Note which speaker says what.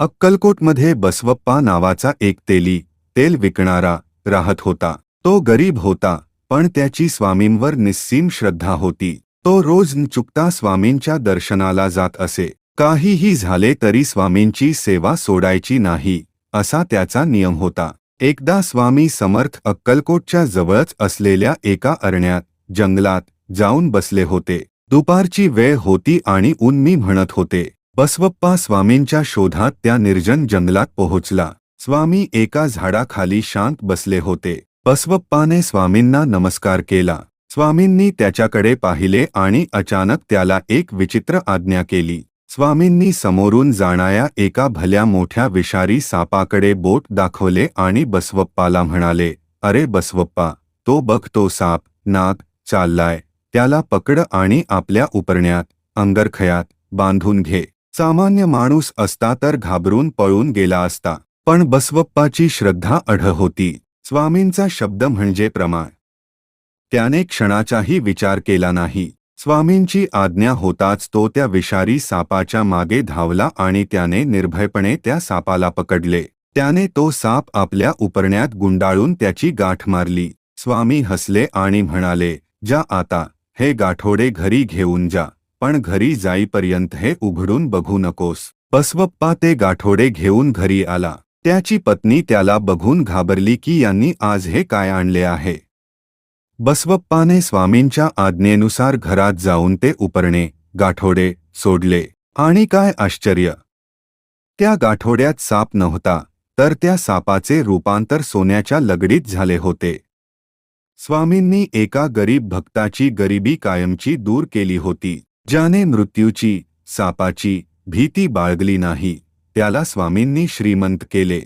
Speaker 1: अक्कलकोटमध्ये बसवप्पा नावाचा एक तेली तेल विकणारा राहत होता. तो गरीब होता पण त्याची स्वामींवर निस्सीम श्रद्धा होती. तो रोज न चुकता स्वामींच्या दर्शनाला जात असे. काहीही झाले तरी स्वामींची सेवा सोडायची नाही असा त्याचा नियम होता. एकदा स्वामी समर्थ अक्कलकोटच्या जवळच असलेल्या एका अरण्यात जंगलात जाऊन बसले होते. दुपारची वेळ होती आणि उन्मी म्हणत होते. बसवप्पा स्वामींच्या शोधात त्या निर्जन जंगलात पोहोचला. स्वामी एका झाडाखाली शांत बसले होते. बसवप्पाने स्वामींना नमस्कार केला. स्वामींनी त्याच्याकडे पाहिले आणि अचानक त्याला एक विचित्र आज्ञा केली. स्वामींनी समोरून जाणाया एका भल्या मोठ्या विषारी सापाकडे बोट दाखवले आणि बसवप्पाला म्हणाले अरे बसवप्पा तो बघ तो साप नाग चाललाय. त्याला पकड आणि आपल्या उपरण्यात अंगरखयात बांधून घे. सामान्य माणूस असता तर घाबरून पळून गेला असता. पण बसवप्पाची श्रद्धा अढ होती. स्वामींचा शब्द म्हणजे प्रमाण. त्याने क्षणाचाही विचार केला नाही. स्वामींची आज्ञा होताच तो त्या विषारी सापाच्या मागे धावला आणि त्याने निर्भयपणे त्या सापाला पकडले. त्याने तो साप आपल्या उपरण्यात गुंडाळून त्याची गाठ मारली. स्वामी हसले आणि म्हणाले जा आता हे गाठोडे घरी घेऊन जा. पण घरी जाईपर्यंत हे उघडून बघू नकोस. बसवप्पा ते गाठोडे घेऊन घरी आला. त्याची पत्नी त्याला बघून घाबरली की यांनी आज हे काय आणले आहे? बसवप्पाने स्वामींच्या आज्ञेनुसार घरात जाऊन ते उपरणे गाठोडे सोडले. आणि काय आश्चर्य! त्या गाठोड्यात साप नव्हता तर त्या सापाचे रूपांतर सोन्याच्या लगडीत झाले होते. स्वामींनी एका गरीब भक्ताची गरिबी कायमची दूर केली होती. ज्याने मृत्यूची सापाची भीती बाळगली नाही त्याला स्वामींनी श्रीमंत केले.